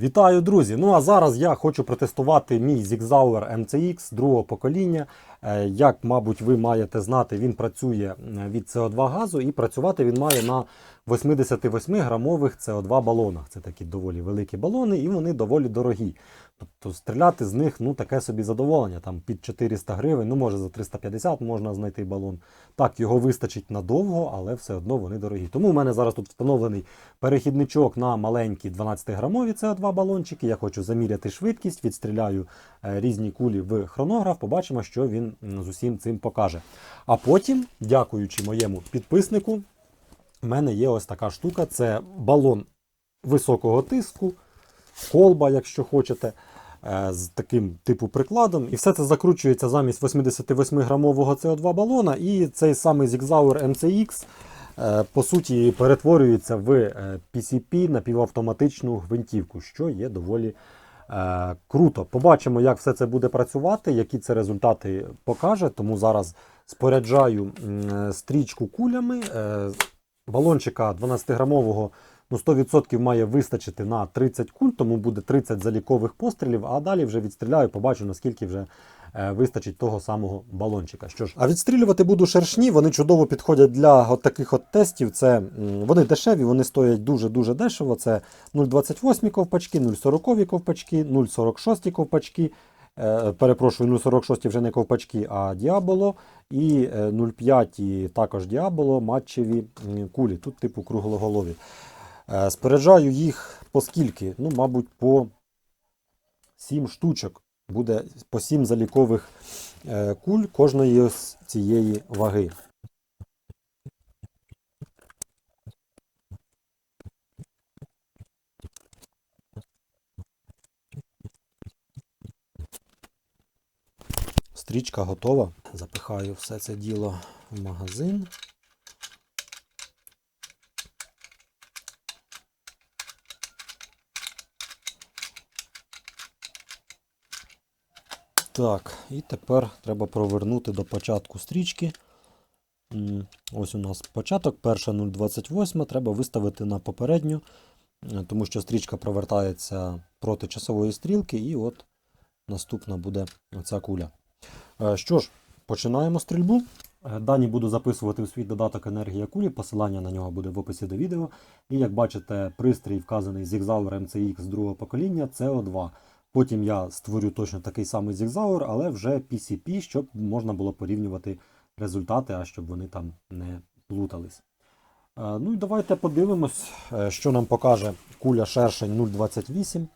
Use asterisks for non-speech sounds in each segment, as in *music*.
Вітаю, друзі! Ну а зараз я хочу протестувати мій Zigzauer MCX другого покоління. Е, Як, мабуть, ви маєте знати, він працює е, від CO2 газу і працювати він має на 88-грамових CO2 балонах. Це такі доволі великі балони, і вони доволі дорогі. Тобто стріляти з них ну, таке собі задоволення. Там під 400 гривень, ну може за 350 можна знайти балон. Так, його вистачить надовго, але все одно вони дорогі. Тому в мене зараз тут встановлений перехідничок на маленькі 12-грамові CO2 балончики. Я хочу заміряти швидкість, відстріляю е, різні кулі в хронограф, побачимо, що він з усім цим покаже. А потім, дякуючи моєму підписнику, в мене є ось така штука: це балон високого тиску, колба, якщо хочете. е, З таким типу прикладом, і все це закручується замість 88-грамового CO2 балона, і цей самий Zigzauer MCX е, по суті перетворюється в е, PCP напівавтоматичну гвинтівку, що є доволі круто. Побачимо, як все це буде працювати, які це результати покаже. Тому зараз споряджаю стрічку кулями. Балончика 12-грамового ну, 100% має вистачити на 30 куль, тому буде 30 залікових пострілів, а далі вже відстріляю, побачу, наскільки вже е, вистачить того самого балончика. Що ж, а відстрілювати буду шершні, вони чудово підходять для от таких от тестів. Це вони дешеві, вони стоять дуже-дуже дешево. Це 0,28 ковпачки, 0,40 ковпачки, 0,46 ковпачки. Е, Перепрошую, 0,46 вже не ковпачки, а діаболо. І е, 0,5 також діаболо, матчеві кулі. Тут типу круглоголові. Спереджаю Споряджаю їх по скільки? Ну, мабуть, по 7 штучок. Буде по 7 залікових е, куль кожної з цієї ваги. Стрічка готова. Запихаю все це діло в магазин. Так, і тепер треба провернути до початку стрічки. Ось у нас початок, перша 0,28, треба виставити на попередню, е, тому що стрічка провертається проти часової стрілки, і от наступна буде ця куля. Е, Що ж, починаємо стрільбу. Е, Дані буду записувати у свій додаток енергія кулі, посилання на нього буде в описі до відео. І як бачите, пристрій вказаний Zigzauer MCX другого покоління CO2. Потім я створю точно такий самий Zigzauer, але вже PCP, щоб можна було порівнювати результати, а щоб вони там не плутались. Е, Ну і давайте подивимось, що нам покаже куля шершень 028.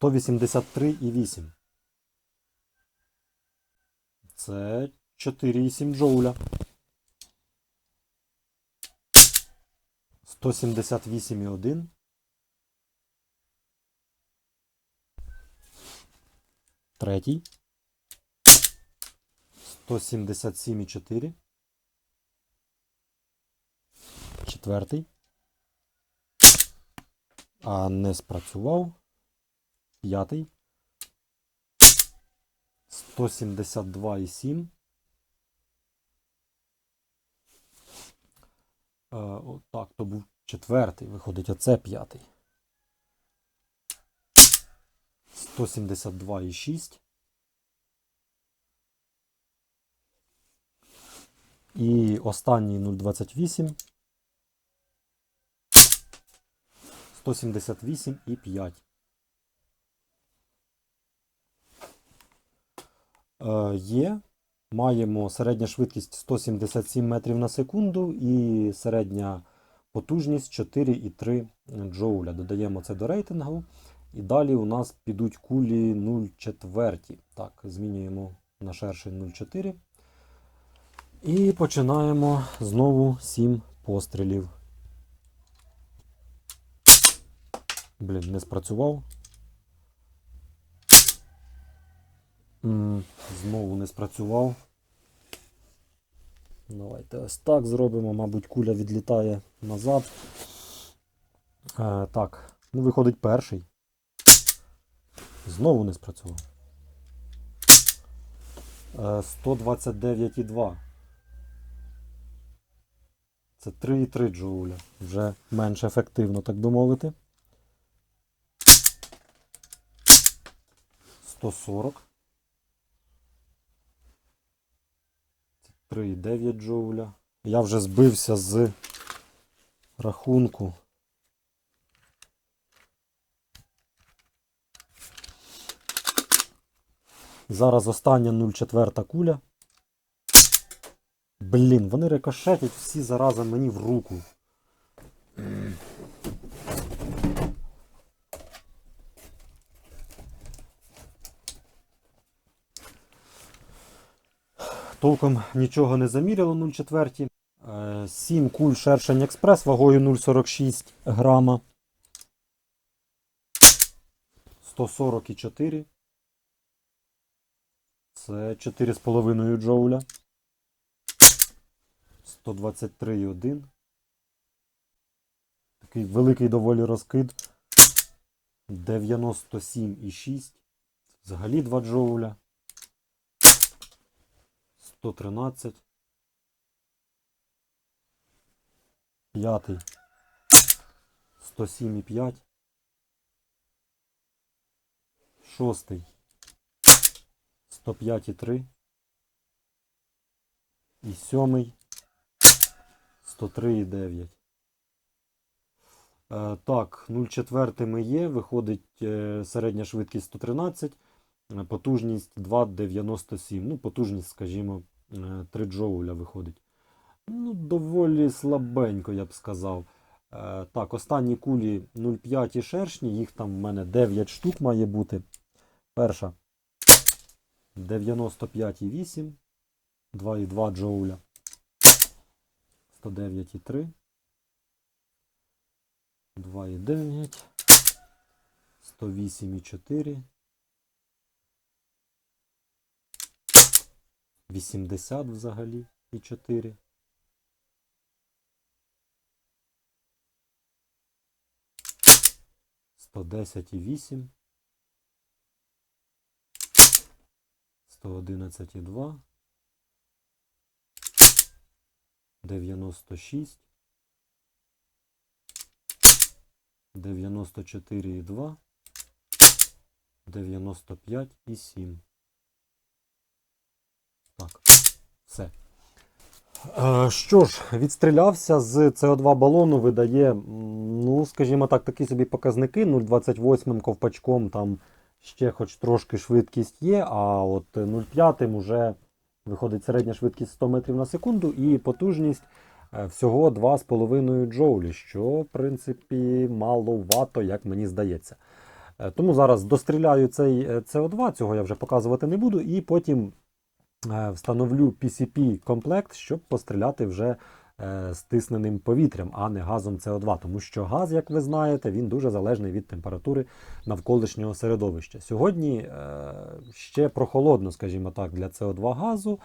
Сто вісімдесят три і вісім. Це 4,7 джоуля. 178,1. Третій. 177,4. Четвертий. А не спрацював. П'ятий. 172,7. Е, о, так, то був четвертий, виходить, оце п'ятий. 172,6. І останній 0,28. 178,5. Е, є. Маємо середня швидкість 177 метрів на секунду і середня потужність 4,3 джоуля. Додаємо це до рейтингу. І далі у нас підуть кулі 0,4. Так, змінюємо на шершень 0,4. І починаємо знову 7 пострілів. Блін, не спрацював. М, Знову не спрацював. Давайте ось так зробимо, мабуть, куля відлітає назад. Е, так, ну виходить перший. Знову не спрацював. Е, 129,2. Це 3,3 джоуля. Вже менш ефективно, так би мовити. 140. Це 3,9 джоуля. Я вже збився з рахунку. Зараз остання 0,4 куля. Блін, вони рикошетять всі зараза мені в руку. Толком нічого не заміряло 0,4. 7 куль шершень експрес вагою 0,46 грама. 144. Це 4,5 джоуля. 123,1. Такий великий доволі розкид. 97,6. Взагалі 2 джоуля. 113. П'ятий. 107,5. Шостий. 105,3. І сьомий. 103,9. Е, Так, 0,4 є, виходить е, середня швидкість 113, е, потужність 2,97. Ну, потужність, скажімо, е, 3 джоуля виходить. Ну, доволі слабенько, я б сказав. Е, Так, останні кулі 0,5 і шершні, їх там в мене 9 штук має бути. Перша 95,8, 2,2 джоуля. 109,3. 2,9. 108,4. 80 взагалі і 4. Сто десять і вісім. Сто одинадцять і два. 96, 94,2, 95,7. Так, все. Е, Що ж, відстрілявся з CO2 балону, видає, ну, скажімо так, такі собі показники. 0,28 ковпачком там ще хоч трошки швидкість є, а от 0,5 уже Виходить середня швидкість 100 метрів на секунду і потужність е, всього 2,5 джоулі, що, в принципі, маловато, як мені здається. Е, Тому зараз достріляю цей е, CO2, цього я вже показувати не буду, і потім встановлю PCP-комплект, щоб постріляти вже е, стисненим повітрям, а не газом СО2, Тому що газ, як ви знаєте, він дуже залежний від температури навколишнього середовища. Сьогодні е, ще прохолодно, скажімо так, для СО2 газу.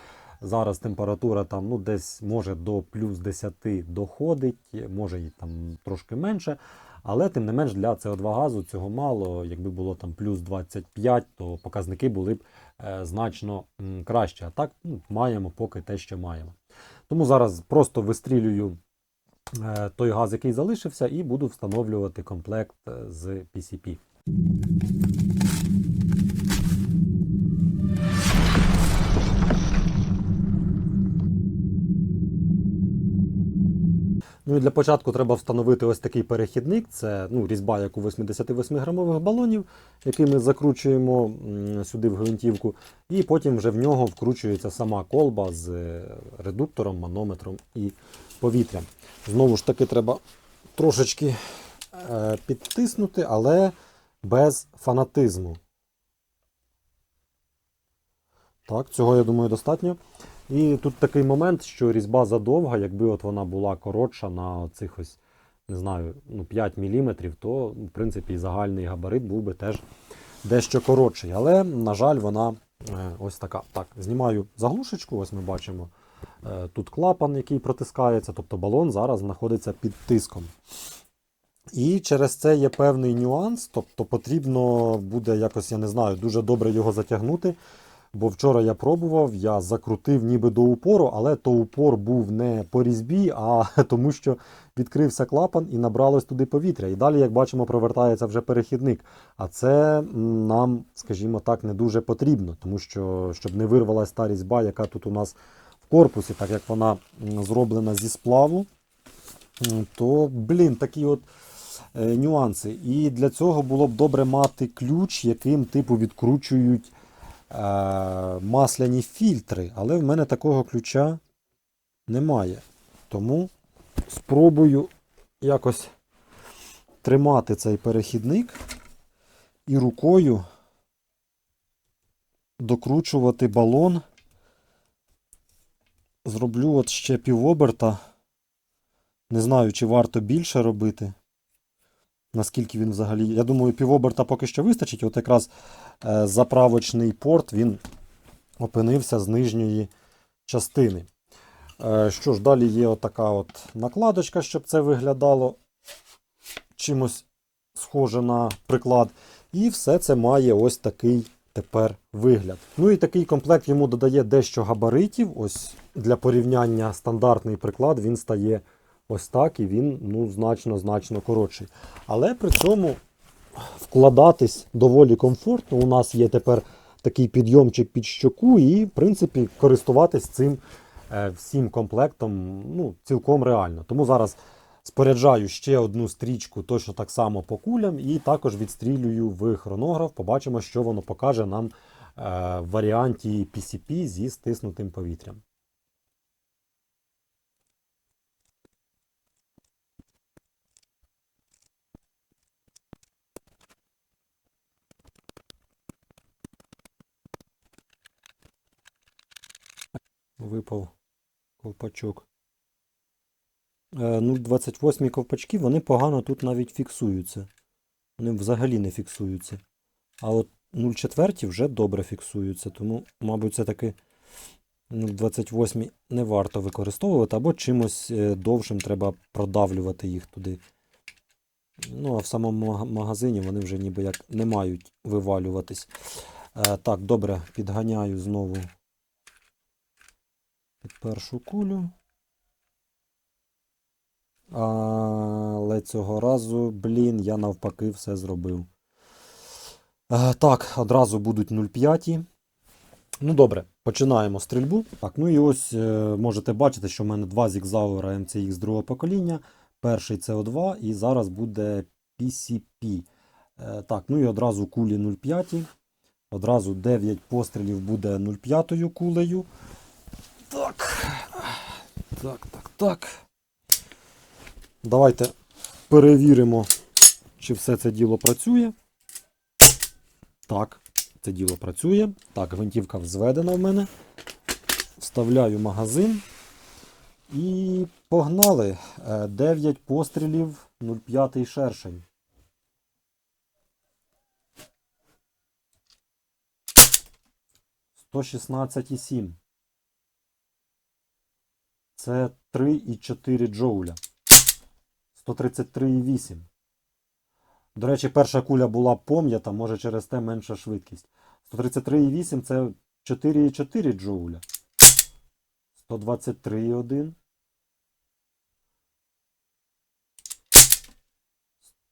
Зараз температура там ну, десь може до плюс 10 доходить, може і там трошки менше. Але тим не менш для CO2 газу цього мало. Якби було там плюс 25, то показники були б е, значно м, краще. А так ну, маємо поки те, що маємо. Тому зараз просто вистрілюю е, той газ, який залишився, і буду встановлювати комплект е, з PCP. Ну і для початку треба встановити ось такий перехідник. Це ну, різьба, як у 88-грамових балонів, який ми закручуємо сюди в гвинтівку, і потім вже в нього вкручується сама колба з е, редуктором, манометром і повітрям. Знову ж таки, треба трошечки е, підтиснути, але без фанатизму. Так, цього я думаю достатньо. І тут такий момент, що різьба задовга, якби от вона була коротша на цих ось, не знаю, ну 5 мм, то в принципі загальний габарит був би теж дещо коротший. Але, на жаль, вона е, ось така. Так, знімаю заглушечку, ось ми бачимо е, тут клапан, який протискається, тобто балон зараз знаходиться під тиском. І через це є певний нюанс, тобто потрібно буде якось, я не знаю, дуже добре його затягнути. Бо вчора я пробував, я закрутив ніби до упору, але то упор був не по різьбі, а *laughs* тому, що відкрився клапан і набралось туди повітря. І далі, як бачимо, провертається вже перехідник. А це нам, скажімо так, не дуже потрібно, тому що щоб не вирвалась та різьба, яка тут у нас в корпусі, так як вона зроблена зі сплаву, то, блін, такі от е, нюанси. І для цього було б добре мати ключ, яким типу відкручують масляні фільтри. Але в мене такого ключа немає. Тому спробую якось тримати цей перехідник і рукою докручувати балон. Зроблю от ще півоберта. Не знаю, чи варто більше робити. Наскільки він взагалі. Я думаю, півоберта поки що вистачить. От якраз е, заправочний порт він опинився з нижньої частини. Е, Що ж, далі є отака от накладочка, щоб це виглядало чимось схоже на приклад. І все це має ось такий тепер вигляд. Ну і такий комплект йому додає дещо габаритів. Ось для порівняння стандартний приклад він стає ось так, і він ну, значно-значно коротший. Але при цьому вкладатись доволі комфортно. У нас є тепер такий підйомчик під щоку, і, в принципі, користуватись цим е, всім комплектом ну, цілком реально. Тому зараз споряджаю ще одну стрічку, точно так само по кулям, і також відстрілюю в хронограф. Побачимо, що воно покаже нам е, в варіанті PCP зі стиснутим повітрям. Випав ковпачок. Е, 0,28 ковпачки, вони погано тут навіть фіксуються. Вони взагалі не фіксуються. А от 0,4 вже добре фіксуються, тому, мабуть, це таки 0,28 не варто використовувати, або чимось е, довшим треба продавлювати їх туди. Ну, а в самому магазині вони вже ніби як не мають вивалюватись. Е, Так, добре, підганяю знову під першу кулю. Але цього разу, блін, я навпаки все зробив. Е, Так, одразу будуть 0,5. Ну добре, починаємо стрільбу. Так, ну і ось е, можете бачити, що в мене два Zigzauer MCX другого покоління. Перший CO2 і зараз буде PCP. Е, Так, ну і одразу кулі 0,5. Одразу 9 пострілів буде 0,5 кулею. Так. Так, так, так. Давайте перевіримо, чи все це діло працює. Так, це діло працює. Так, гвинтівка взведена в мене. Вставляю магазин. І погнали. 9 пострілів 0,5 шершень. Сто шістнадцять і сім. Це 3,4 джоуля. 133,8. До речі, перша куля була пом'ята, може через те менша швидкість. 133,8 це 4,4 джоуля. 123,1.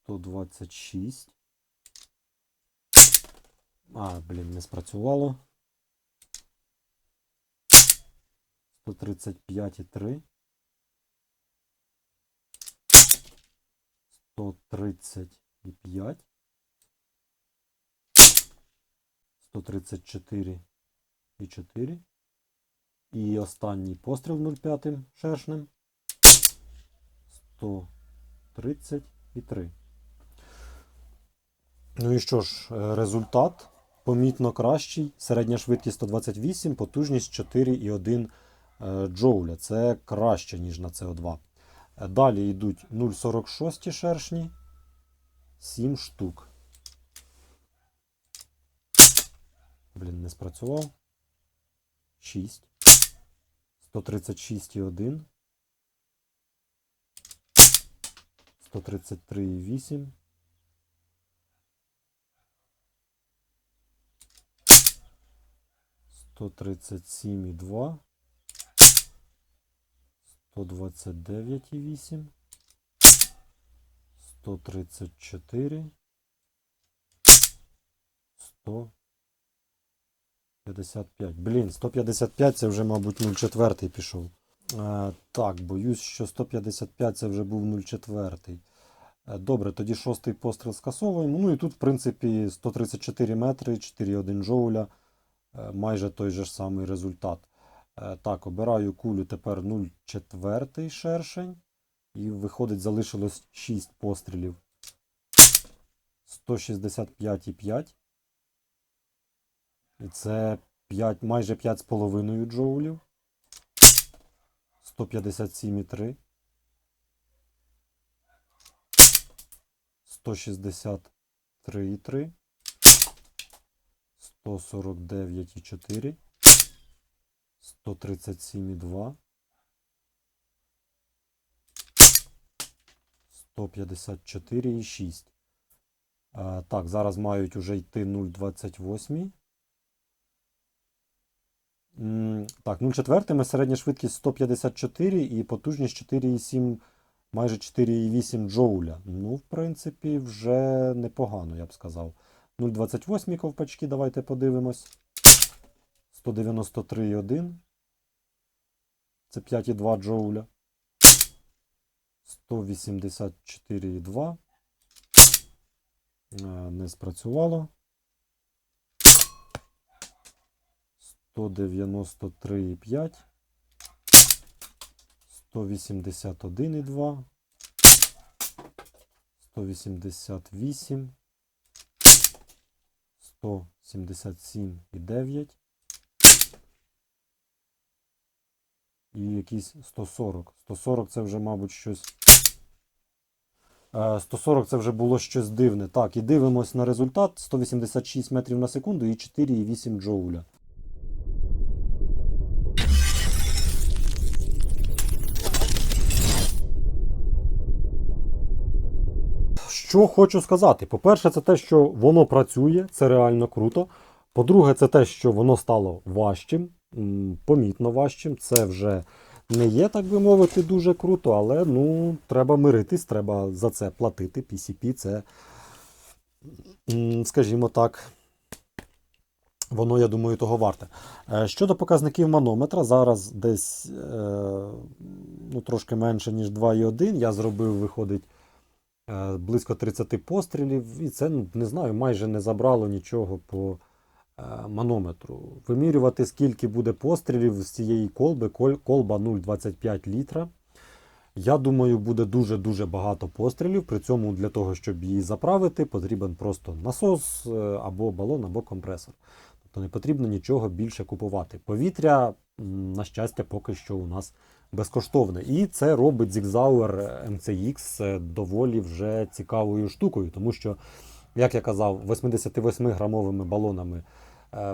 126. А, блін, не спрацювало. 135,3. 135. 134 і 4. І останній постріл 0,5 шершнем. 133. Ну і що ж, е, результат помітно кращий. Середня швидкість 128, потужність 4,1 е, джоуля. Це краще, ніж на CO2. Е, Далі йдуть 0,46 шершні, 7 штук. Блін, не спрацював. 6. 136,1. 133,8. 135,3. 137,2. 129,8. 134. 155. Блін, 155 це вже, мабуть, 0,4 пішов. Е, так, боюсь, що 155 це вже був 0,4. Е, Добре, тоді шостий постріл скасовуємо. Ну і тут, в принципі, 134 метри, 4,1 джоуля. Е, Майже той же ж самий результат. Е, Так, обираю кулю тепер 0,4 шершень. І виходить, залишилось 6 пострілів. 165,5. І це 5, майже 5,5 джоулів. 157,3. 163,3. 149,4. 137,2. 154,6. Е, Так, зараз мають уже йти 0,28. Так, 0,4 середня швидкість 154 і потужність 4,7, майже 4,8 джоуля. Ну, в принципі, вже непогано, я б сказав. 0,28 ковпачки, давайте подивимось. 193,1. Це 5,2 джоуля. 184,2. Е, Не спрацювало. 193,5. 181,2. 188. 177,9. І якийсь 140. 140 це вже, мабуть, щось. Е, 140 це вже було щось дивне. Так, і дивимось на результат: 186 метрів на секунду і 4,8 джоуля. Що хочу сказати? По-перше, це те, що воно працює, це реально круто. По-друге, це те, що воно стало важчим, помітно важчим. Це вже не є, так би мовити, дуже круто, але ну, треба миритись, треба за це платити. PCP це, скажімо так, воно, я думаю, того варте. Е, Щодо показників манометра, зараз десь е, ну, трошки менше, ніж 2,1. Я зробив, виходить, е, близько 30 пострілів, і це, ну, не знаю, майже не забрало нічого по манометру. Вимірювати, скільки буде пострілів з цієї колби, колба 0,25 літра. Я думаю, буде дуже-дуже багато пострілів. При цьому для того, щоб її заправити, потрібен просто насос е, або балон, або компресор. Тобто не потрібно нічого більше купувати. Повітря, на щастя, поки що у нас безкоштовне. І це робить Zigzauer MCX е, доволі вже цікавою штукою, тому що, як я казав, 88-грамовими балонами е,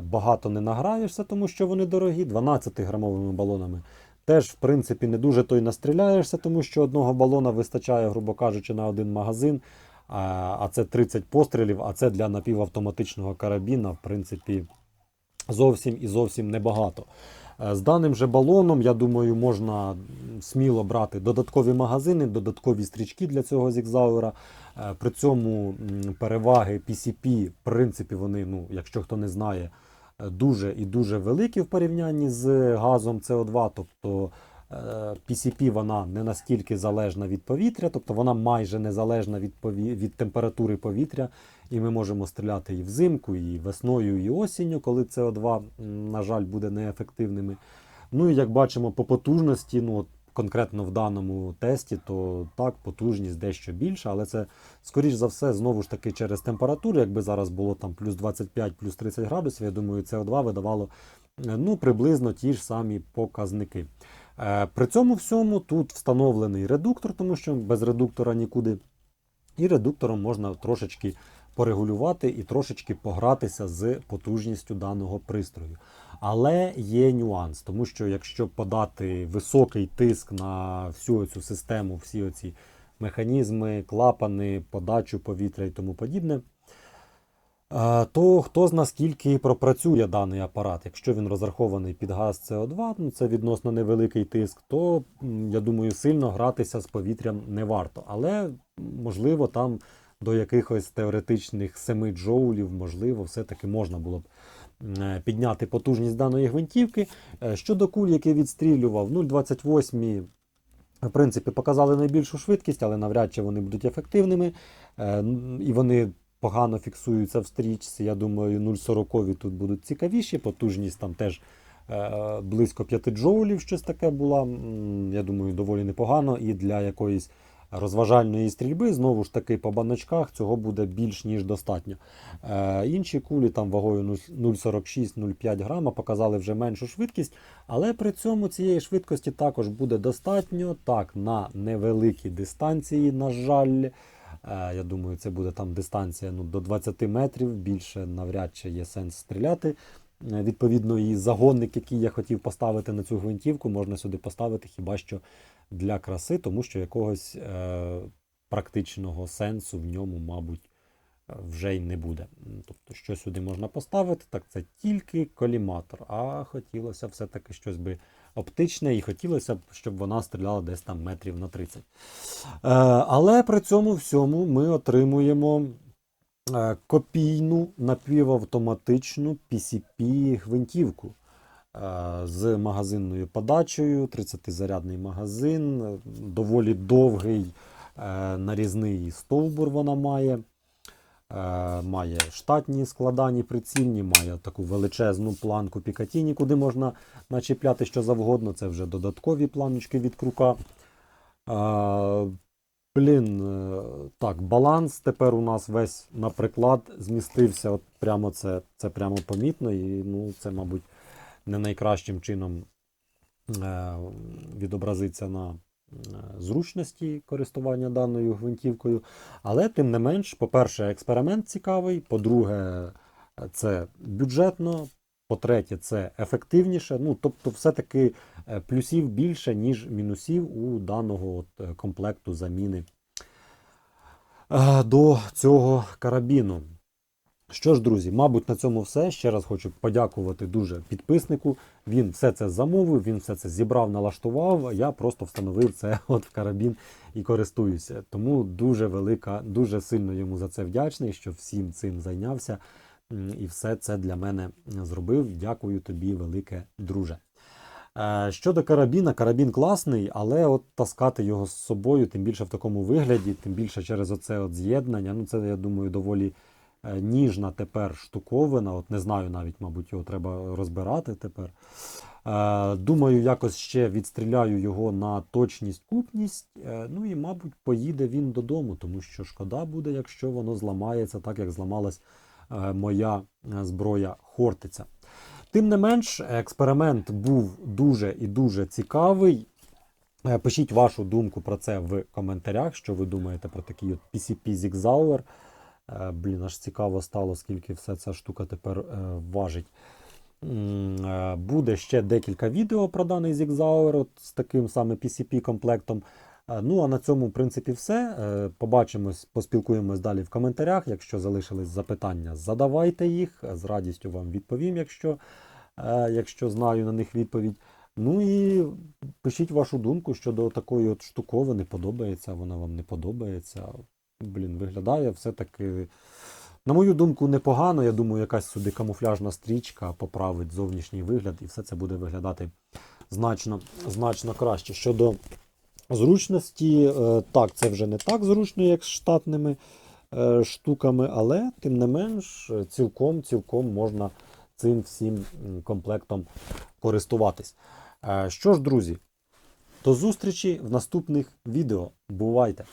багато не награєшся, тому що вони дорогі. 12-грамовими балонами теж, в принципі, не дуже то й настріляєшся, тому що одного балона вистачає, грубо кажучи, на один магазин. А це 30 пострілів, а це для напівавтоматичного карабіна, в принципі, зовсім і зовсім небагато. Е, З даним же балоном, я думаю, можна сміло брати додаткові магазини, додаткові стрічки для цього зігзауера. Е, При цьому переваги PCP, в принципі, вони, ну, якщо хто не знає, е, дуже і дуже великі в порівнянні з газом CO2. Тобто PCP вона не настільки залежна від повітря, тобто вона майже незалежна від, пові... від температури повітря. І ми можемо стріляти і взимку, і весною, і осінню, коли СО2, на жаль, буде неефективними. Ну і як бачимо, по потужності, ну конкретно в даному тесті, то так, потужність дещо більша, але це, скоріш за все, знову ж таки через температуру. Якби зараз було там плюс 25, плюс 30 градусів, я думаю, СО2 видавало е, ну, приблизно ті ж самі показники. Е, При цьому всьому тут встановлений редуктор, тому що без редуктора нікуди. І редуктором можна трошечки порегулювати і трошечки погратися з потужністю даного пристрою. Але є нюанс, тому що якщо подати високий тиск на всю цю систему, всі оці механізми, клапани, подачу повітря і тому подібне, Е, То хто з наскільки пропрацює даний апарат? Якщо він розрахований під газ СО2, ну це відносно невеликий тиск, то я думаю, сильно гратися з повітрям не варто. Але можливо там до якихось теоретичних 7 джоулів, можливо, все-таки можна було б е, підняти потужність даної гвинтівки. Е, Щодо куль, який відстрілював, 0,28 в принципі, показали найбільшу швидкість, але навряд чи вони будуть ефективними. Е, І вони погано фіксуються в стрічці. Я думаю, 0,40 тут будуть цікавіші. Потужність там теж близько 5 джоулів, щось таке була. Я думаю, доволі непогано. І для якоїсь розважальної стрільби, знову ж таки, по баночках цього буде більш ніж достатньо. Е, Інші кулі там вагою 0,46-0,5 грама показали вже меншу швидкість, але при цьому цієї швидкості також буде достатньо. Так, на невеликій дистанції, на жаль. Е, Я думаю, це буде там дистанція ну, до 20 метрів. Більше навряд чи є сенс стріляти. Е, Відповідно, і загонник, який я хотів поставити на цю гвинтівку, можна сюди поставити хіба що для краси, тому що якогось е, практичного сенсу в ньому, мабуть, е, вже й не буде. Тобто, що сюди можна поставити, так це тільки коліматор. А хотілося все-таки щось би оптичне, і хотілося б, щоб вона стріляла десь там метрів на 30. Е, але при цьому всьому ми отримуємо е, копійну напівавтоматичну PCP-гвинтівку е, з магазинною подачею, 30-зарядний магазин, е, доволі довгий е, нарізний стовбур вона має. Е, Має штатні складані прицільні, має таку величезну планку Пікатіні, куди можна начіпляти що завгодно. Це вже додаткові планочки від крука. Е, Блін, е, так, баланс тепер у нас весь на приклад змістився. От прямо це, це прямо помітно, і ну, це, мабуть, не найкращим чином е, відобразиться на е, зручності користування даною гвинтівкою. Але тим не менш, по-перше, експеримент цікавий. По-друге, це бюджетно. По-третє, це ефективніше. Ну, тобто, все-таки е, плюсів більше, ніж мінусів у даного от комплекту заміни до цього карабіну. Що ж, друзі, мабуть, на цьому все. Ще раз хочу подякувати дуже підписнику. Він все це замовив, він все це зібрав, налаштував. Я просто встановив це *laughs* от в карабін і користуюся. Тому дуже велика, дуже сильно йому за це вдячний, що всім цим зайнявся. І все це для мене зробив. Дякую тобі, велике друже. Е, Щодо карабіна, карабін класний, але от таскати його з собою, тим більше в такому вигляді, тим більше через оце от з'єднання. Ну, це, я думаю, доволі ніжна тепер штуковина. От не знаю навіть, мабуть, його треба розбирати тепер. Е, Думаю, якось ще відстріляю його на точність, купність. Е, Ну і, мабуть, поїде він додому, тому що шкода буде, якщо воно зламається, так як зламалась е, моя е, зброя Хортиця. Тим не менш, експеримент був дуже і дуже цікавий. Е, Пишіть вашу думку про це в коментарях, що ви думаєте про такий от PCP Zigzauer. Е, Блін, аж цікаво стало, скільки вся ця штука тепер е, важить. Е, Буде ще декілька відео про даний Zigzauer от з таким саме PCP-комплектом. Ну, а на цьому, в принципі, все. Побачимось, поспілкуємось далі в коментарях. Якщо залишились запитання, задавайте їх. З радістю вам відповім, якщо, якщо знаю на них відповідь. Ну і пишіть вашу думку щодо такої от штуковини, подобається вона вам не подобається. Блін, виглядає все-таки, на мою думку, непогано. Я думаю, якась сюди камуфляжна стрічка поправить зовнішній вигляд, і все це буде виглядати значно, значно краще. Щодо зручності, е, так, це вже не так зручно, як з штатними е, штуками, але тим не менш, цілком, цілком можна цим всім комплектом користуватись. Е, Що ж, друзі, до зустрічі в наступних відео. Бувайте!